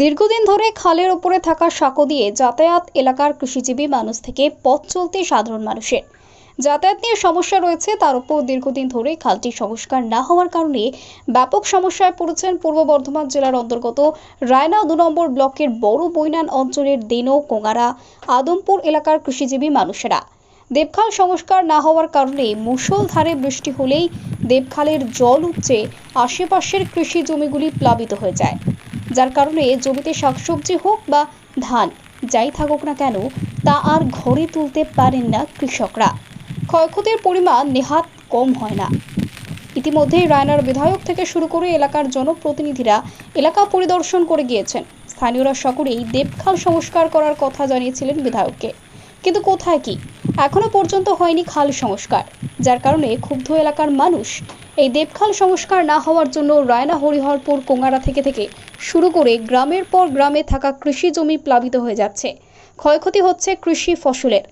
দীর্ঘদিন ধরে খালের ওপরে থাকা সাঁকো দিয়ে যাতায়াত এলাকার কৃষিজীবী মানুষ থেকে পথ চলতে সাধারণ মানুষের। যাতায়াত নিয়ে সমস্যা রয়েছে, তার উপর দীর্ঘদিন ধরে খালটি সংস্কার না হওয়ার কারণে ব্যাপক সমস্যায় পড়েছেন পূর্ব বর্ধমান জেলার অন্তর্গত রায়না দু নম্বর ব্লকের বড় বৈনান অঞ্চলের দেনো, কোঙারা, আদমপুর এলাকার কৃষিজীবী মানুষেরা। দেবখাল সংস্কার না হওয়ার কারণে মুষলধারে বৃষ্টি হলেই দেবখালের জল উপচে আশেপাশের কৃষি জমিগুলি প্লাবিত হয়ে যায়। যার কারণে জমিতে শাকসবজি হোক বা ধান, যাই থাকুক না কেন, তা আর ঘরে তুলতে পারেন না কৃষকরা। ক্ষয়ক্ষতির পরিমাণ নেহাত কম হয় না। ইতিমধ্যেই রায়নার বিধায়ক থেকে শুরু করে এলাকার জনপ্রতিনিধিরা এলাকা পরিদর্শন করে গিয়েছেন। স্থানীয়রা সকলেই দেবখাল সংস্কার করার কথা জানিয়েছিলেন বিধায়ককে। কিন্তু কোথায় কি? এখনও পর্যন্ত হয়নি খাল সংস্কার, যার কারণে ক্ষুব্ধ এলাকার মানুষ এই দেবখাল সংস্কার না হওয়ার জন্য রায়না হরিহরপুর কোঙ্গারা থেকে থেকে শুরু করে গ্রামের পর গ্রামে থাকা কৃষি জমি প্লাবিত হয়ে যাচ্ছে। ক্ষয়ক্ষতি হচ্ছে কৃষি ফসলের।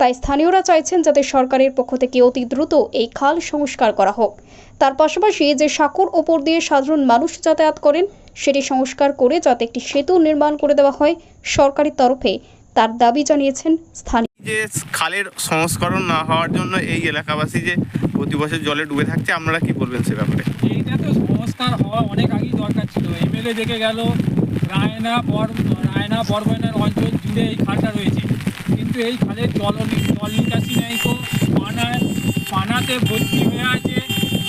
তাই স্থানীয়রা চাইছেন যাতে সরকারের পক্ষ থেকে অতি দ্রুত এই খাল সংস্কার করা হোক। তার পাশাপাশি যে সাঁকোর ওপর দিয়ে সাধারণ মানুষ যাতায়াত করেন, সেটি সংস্কার করে যাতে একটি সেতু নির্মাণ করে দেওয়া হয় সরকারি তরফে। তার দাবি জানিয়েছেন স্থানীয় যে খালের সংস্করণ না হওয়ার জন্য এই এলাকাবাসী যে প্রতি বছর জলে ডুবে থাকছে আপনারা কি বলবেন সে ব্যাপারে? এইটা তো সংস্কার হওয়া অনেক আগেই দরকার ছিল। এমএলএ দেখে গেল রায়না বর রায়না বরবয়নের অঞ্চল জুড়ে এই খালটা রয়েছে। কিন্তু এই খালের জল জল নিকাশি নেই তো। পানায় পানাতে ভর্তি হয়ে আছে।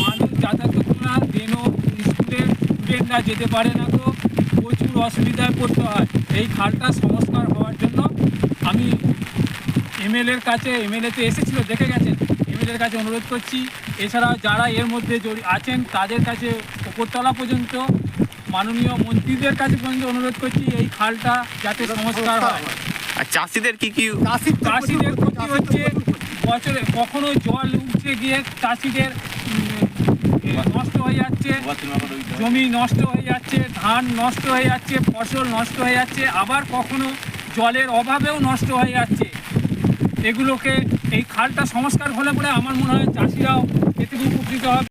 মানুষ যাতায়াত করতে না দেনো স্কুলে স্টুডেন্টরা যেতে পারে না তো। প্রচুর অসুবিধায় পড়তে হয়। এই খালটা সংস্কার আমি এমএলএর কাছে এমএলএতে এসেছিল দেখে গেছেন। এমএলএর কাছে অনুরোধ করছি এছাড়াও যারা এর মধ্যে জড়ি আছেন তাদের কাছে উপরতলা পর্যন্ত মাননীয় মন্ত্রীদের কাছে পর্যন্ত অনুরোধ করছি এই খালটা যাতে সংস্কার হয়। আর চাষিদের কি কি চাষিদের ক্ষতি হচ্ছে বছরে কখনো জল উঠে গিয়ে চাষিদের নষ্ট হয়ে যাচ্ছে জমি নষ্ট হয়ে যাচ্ছে ধান নষ্ট হয়ে যাচ্ছে ফসল নষ্ট হয়ে যাচ্ছে আবার কখনো জলের অভাবেও নষ্ট হয়ে যাচ্ছে। এগুলোকে এই খালটা সংস্কার হলে পরে আমার মনে হয় চাষিরাও এতে উপকৃত হবে।